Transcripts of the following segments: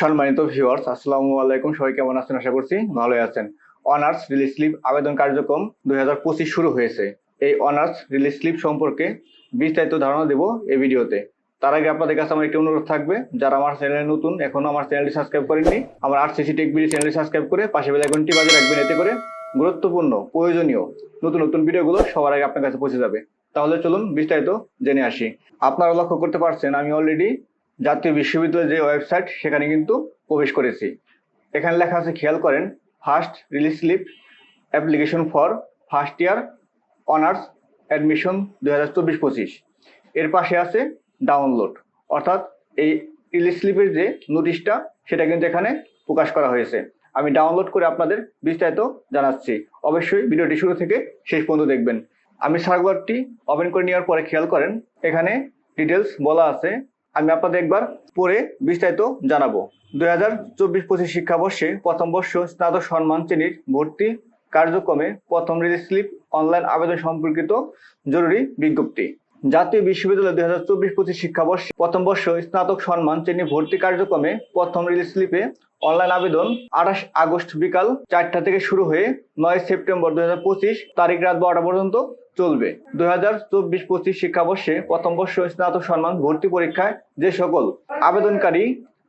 সম্মানিত ভিউয়ার্স আসসালামু আলাইকুম। সবাই কেমন আছেন? আশা করছি ভালোই আছেন। অনার্স রিলিজ স্লিপ আবেদন কার্যক্রম দু হাজার পঁচিশ শুরু হয়েছে। এই অনার্স রিলিজ স্লিপ সম্পর্কে বিস্তারিত ধারণা দেব এই ভিডিওতে। তার আগে আপনাদের কাছে আমার একটি অনুরোধ থাকবে, যারা আমার চ্যানেলে নতুন, এখনও আমার চ্যানেলটি সাবস্ক্রাইব করেননি, আমার আর সিসি টেক বিডি চ্যানেলটি সাবস্ক্রাইব করে পাশে বেল আইকনটি বাজে রাখবেন, এতে করে গুরুত্বপূর্ণ, প্রয়োজনীয় নতুন নতুন ভিডিওগুলো সবার আগে আপনার কাছে পৌঁছে যাবে। তাহলে চলুন বিস্তারিত জেনে আসি। আপনারা লক্ষ্য করতে পারছেন, আমি অলরেডি জাতীয় বিশ্ববিদ্যালয়ের যে ওয়েবসাইট, সেখানে কিন্তু প্রবেশ করেছি। এখানে লেখা আছে, খেয়াল করেন first release slip application for first year honours admission দু হাজার চব্বিশ পঁচিশ। এর পাশে আছে ডাউনলোড অর্থাৎ এই রিলিজ স্লিপের যে নোটিশটা সেটা কিন্তু এখানে প্রকাশ করা হয়েছে। আমি ডাউনলোড করে আপনাদের বিস্তারিত জানাচ্ছি। অবশ্যই ভিডিওটি শুরু থেকে শেষ পর্যন্ত দেখবেন। আমি সার্কুলারটি ওপেন করে নেওয়ার পরে খেয়াল করেন, এখানে ডিটেলস বলা আছে। আমি আপনাদের একবার পড়ে বিস্তারিত জানাব। দুই হাজার চব্বিশ পঁচিশ শিক্ষাবর্ষে প্রথম বর্ষ স্নাতক সম্মান শ্রেণির ভর্তি কার্যক্রমে প্রথম রিলিজ স্লিপ অনলাইন আবেদন সম্পর্কিত জরুরি বিজ্ঞপ্তি। জাতীয় বিশ্ববিদ্যালয় দুই হাজার চব্বিশ পঁচিশ শিক্ষাবর্ষে প্রথম বর্ষ স্নাতক সম্মান শ্রেণি ভর্তি কার্যক্রমে প্রথম রিলিজ স্লিপে অনলাইন আবেদন আঠাশ আগস্ট বিকাল চারটা থেকে শুরু হয়ে নয় সেপ্টেম্বর দুই হাজার পঁচিশ তারিখ রাত বারোটা পর্যন্ত চলবে। দুই হাজার চব্বিশ পঁচিশ শিক্ষাবর্ষে প্রথম বর্ষ স্নাতক সম্মান ভর্তি পরীক্ষায় যে সকল আবেদনকারী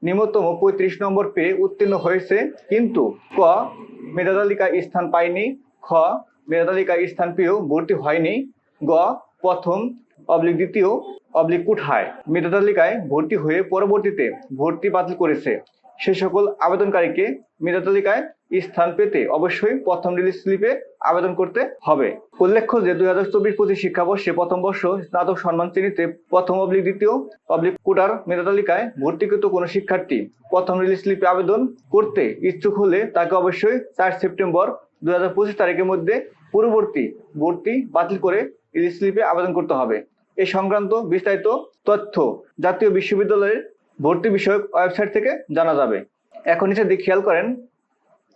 নিম্নতম পঁয়ত্রিশ নম্বর পেয়ে উত্তীর্ণ হয়েছে, কিন্তু ক মেধা তালিকায় স্থান পায়নি, খ মেধা তালিকায় স্থান পেয়েও ভর্তি হয়নি, গ, প্রথম অবলিক দ্বিতীয় অবলিক কুঠায় মেধাতালিকায় ভর্তি হয়ে পরবর্তীতে ভর্তি বাতিল করেছে। সে সকল আবেদনকারীকে মেধা তালিকায় স্থান পেতে অবশ্যই প্রথম রিলিজ স্লিপে আবেদন করতে হবে। উল্লেখ্য যে দুই হাজার চব্বিশ পঁচিশ শিক্ষাবর্ষে প্রথম বর্ষ স্নাতক সম্মান শ্রেণীতে প্রথম অবলিক দ্বিতীয় পাবলিক কোটার মেধা তালিকায় ভর্তিকৃত কোনো শিক্ষার্থী প্রথম রিলিজ স্লিপে আবেদন করতে ইচ্ছুক হলে তাকে অবশ্যই চার সেপ্টেম্বর দুই হাজার পঁচিশ তারিখের মধ্যে পূর্ববর্তী ভর্তি বাতিল করে রিলিজ স্লিপে আবেদন করতে হবে। এই সংক্রান্ত বিস্তারিত তথ্য জাতীয় বিশ্ববিদ্যালয়ের ভর্তি বিষয়ক ওয়েবসাইট থেকে জানা যাবে। এখন নিচে খেয়াল করেন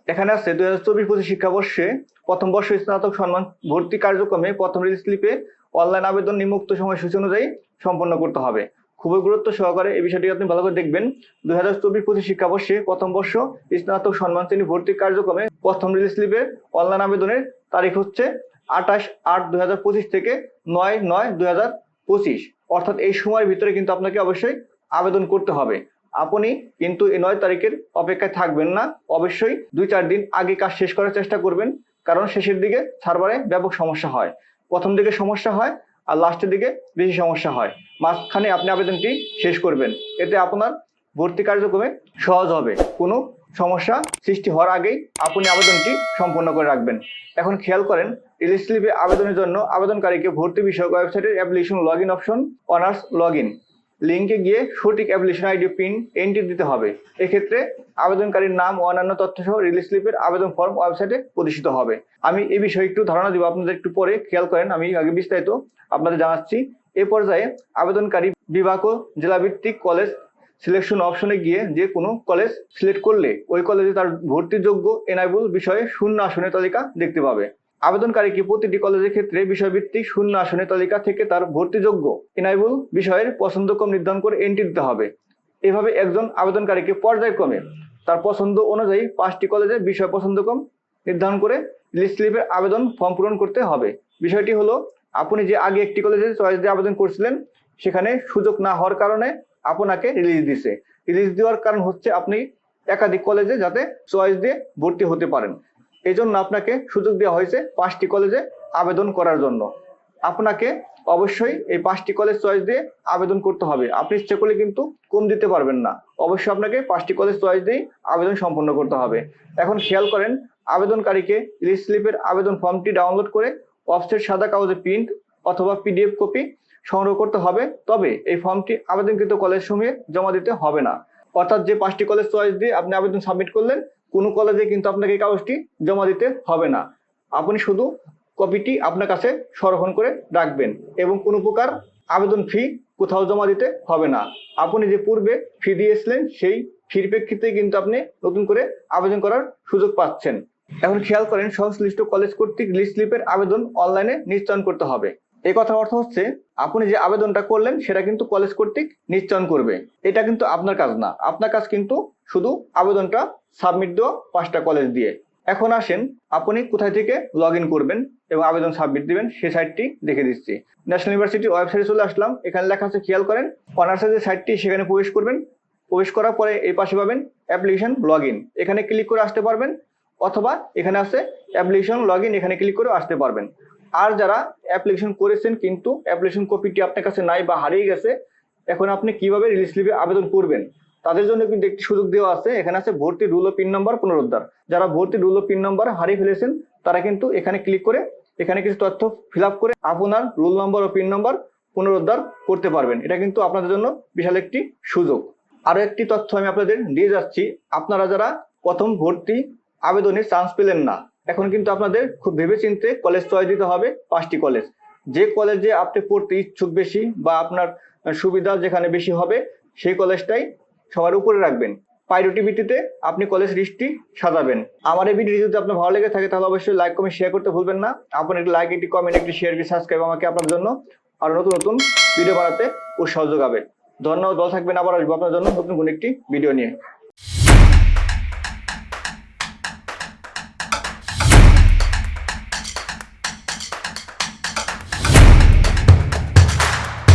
এখানে আছে দুই হাজার চব্বিশ পঁচিশ শিক্ষাবর্ষে প্রথম বর্ষ স্নাতক সম্মান ভর্তি কার্যক্রমে প্রথম রিলিজ স্লিপে অনলাইন আবেদন নিম্নোক্ত সময়সূচি অনুযায়ী সম্পন্ন করতে হবে। খুবই গুরুত্ব সহকারে এই বিষয়টি আপনি ভালো করে দেখবেন। দুই হাজার চব্বিশ পঁচিশ শিক্ষাবর্ষে প্রথম বর্ষ স্নাতক সম্মান শ্রেণি ভর্তি কার্যক্রমে প্রথম রিলিজ স্লিপের অনলাইন আবেদনের তারিখ হচ্ছে আঠাশ আট দুই হাজার পঁচিশ থেকে নয় নয় দুই হাজার পঁচিশ। অর্থাৎ এই সময়ের ভিতরে কিন্তু আপনাকে অবশ্যই আবেদন করতে হবে। আপনি কিন্তু এই নয় তারিখের অপেক্ষায় থাকবেন না। অবশ্যই দুই চার দিন আগে কাজ শেষ করার চেষ্টা করবেন, কারণ শেষের দিকে সার্ভারে ব্যাপক সমস্যা হয়। প্রথম দিকে সমস্যা হয় আর লাস্টের দিকে বেশি সমস্যা হয়। মাঝখানে আপনি আবেদনটি শেষ করবেন। এতে আপনার ভর্তি কার্যক্রমে সহজ হবে। কোনো সমস্যা সৃষ্টি হওয়ার আগেই আপনি আবেদনটি সম্পন্ন করে রাখবেন। এখন খেয়াল করেন রিলিজ স্লিপে আবেদনের জন্য আবেদনকারীকে ভর্তি বিষয়ক ওয়েবসাইটের application log in option, honours log in. লিঙ্কে গিয়ে সঠিক অ্যাপ্লিকেশন আইডি পিন এন্ট্রি দিতে হবে। এক্ষেত্রে আবেদনকারীর নাম ও অন্যান্য তথ্য সহ রিলিজ স্লিপের আবেদন ফর্ম ওয়েবসাইটে প্রদর্শিত হবে। আমি এই বিষয়ে একটু ধারণা দিব, আপনাদের একটু পরে খেয়াল করেন। আমি আগে বিস্তারিত আপনাদের জানাচ্ছি। এ পর্যায়ে আবেদনকারী বিভাগ ও জেলাভিত্তিক কলেজ সিলেকশন অপশনে গিয়ে যে কোনো কলেজ সিলেক্ট করলে ওই কলেজে তার ভর্তিযোগ্য এনাইবল বিষয়ে শূন্য আসনের তালিকা দেখতে পাবে। আবেদনকারীকে প্রতিটি কলেজের ক্ষেত্রে বিষয়ভিত্তিক শূন্য আসনের তালিকা থেকে তার ভর্তিযোগ্য? এনাইবল বিষয়ের পছন্দক্রম নির্ধারণ করে এন্ট্রি দিতে হবে। এভাবে একজন আবেদনকারীকে পর্যায়ক্রমে তার পছন্দ অনুযায়ী পাঁচটি কলেজের বিষয় পছন্দক্রম নির্ধারণ করে লিস্ট স্লিপের আবেদন ফর্ম পূরণ করতে হবে। বিষয়টি হলো, আপনি যে আগে একটি কলেজে চয়েস দিয়ে আবেদন করছিলেন, সেখানে সুযোগ না হওয়ার কারণে আপনাকে রিলিজ দিছে। রিলিজ দেওয়ার কারণ হচ্ছে আপনি একাধিক কলেজে যাতে চয়েস দিয়ে ভর্তি হতে পারেন। এই জন্য আপনাকে সুযোগ দেওয়া হয়েছে পাঁচটি কলেজে আবেদন করার জন্য। আপনাকে অবশ্যই এই পাঁচটি কলেজ চয়েস দিয়ে আবেদন করতে হবে। আপনি ইচ্ছে করলে কিন্তু কম দিতে পারবেন না। অবশ্যই আপনাকে পাঁচটি কলেজ চয়েস দিয়েই আবেদন সম্পন্ন করতে হবে। এখন খেয়াল করেন, আবেদনকারীকে লিস্ট স্লিপের আবেদন ফর্মটি ডাউনলোড করে অফসেট সাদা কাগজে প্রিন্ট অথবা পিডিএফ কপি সংগ্রহ করতে হবে। তবে এই ফর্মটি আবেদনকৃত কলেজ সমূহে জমা দিতে হবে না। অর্থাৎ যে পাঁচটি কলেজ চয়েস দিয়ে আপনি আবেদন সাবমিট করলেন কোনো কলেজে কিন্তু আপনাকে এই কাগজটি জমা দিতে হবে না। আপনি শুধু কপিটি আপনার কাছে সংরক্ষণ করে রাখবেন এবং কোনো প্রকার আবেদন ফি কোথাও জমা দিতে হবে না। আপনি যে পূর্বে ফি দিয়েছিলেন, সেই ফির প্রেক্ষিতে কিন্তু আপনি নতুন করে আবেদন করার সুযোগ পাচ্ছেন। এখন খেয়াল করেন, সংশ্লিষ্ট কলেজ কর্তৃক লিস্ট স্লিপের আবেদন অনলাইনে নিশ্চয়ন করতে হবে। এই কথার অর্থ হচ্ছে, আপনি যে আবেদনটা করলেন, সেটা কিন্তু কলেজ কর্তৃক নিশ্চয়ন করবে। এটা কিন্তু আপনার কাজ না। আপনার কাজ কিন্তু শুধু আবেদনটা সাবমিট দেওয়া পাঁচটা কলেজ দিয়ে। এখন আসেন, আপনি কোথায় থেকে লগ করবেন এবং আবেদন সাবমিট দিবেন, সে সাইটটি দেখে দিচ্ছি। ন্যাশনাল ইউনিভার্সিটির ওয়েবসাইটে চলে আসলাম। এখানে লেখা আছে, খেয়াল করেন অনার্সের যে সাইটটি, সেখানে প্রবেশ করবেন। প্রবেশ করার পরে এই পাশে পাবেন অ্যাপ্লিকেশন লগ এখানে ক্লিক করে আসতে পারবেন, অথবা এখানে আছে অ্যাপ্লিকেশন লগ এখানে ক্লিক করে আসতে পারবেন। আর যারা অ্যাপ্লিকেশন করেছেন কিন্তু অ্যাপ্লিকেশন কপিটি আপনার কাছে নাই বা হারিয়ে গেছে, এখন আপনি কীভাবে রিলিজ স্লিপে আবেদন করবেন? তাদের জন্য কিন্তু একটি সুযোগ দেওয়া আছে। এখানে আছে ভর্তি রুল ও পিন নম্বর পুনরুদ্ধার। যারা ভর্তি রুল ও পিন নম্বর হারিয়ে ফেলেছেন, তারা কিন্তু এখানে ক্লিক করে এখানে কিছু তথ্য ফিল করে আপনার রুল নম্বর ও পিন নম্বর পুনরুদ্ধার করতে পারবেন। এটা কিন্তু আপনাদের জন্য বিশাল একটি সুযোগ। আরও একটি তথ্য আমি আপনাদের দিয়ে যাচ্ছি। আপনারা যারা প্রথম ভর্তি আবেদনের চান্স পেলেন না এখন কিন্তু আপনাদের খুব ভেবেচিন্তে কলেজ চয়েস দিতে হবে পাঁচটি কলেজ যে কলেজে আপনি পড়তে ইচ্ছুক বেশি বা আপনার সুবিধা যেখানে বেশি হবে, সেই কলেজটাই সবার উপরে রাখবেন। প্রায়োরিটি ভিত্তিতে আপনি কলেজ লিস্টটি সাজাবেন। আমার এই ভিডিও যদি আপনার ভালো লেগে থাকে, তাহলে অবশ্যই লাইক কমেন্ট শেয়ার করতে ভুলবেন না। আপনার একটি লাইক একটি কমেন্ট একটি শেয়ার একটি সাবস্ক্রাইব আমাকে আপনার জন্য আরও নতুন নতুন ভিডিও বানাতে উৎসাহ যোগাবে। ধন্যবাদ, ভালো থাকবেন। আবার আসব আপনার জন্য নতুন কোনো একটি ভিডিও নিয়ে।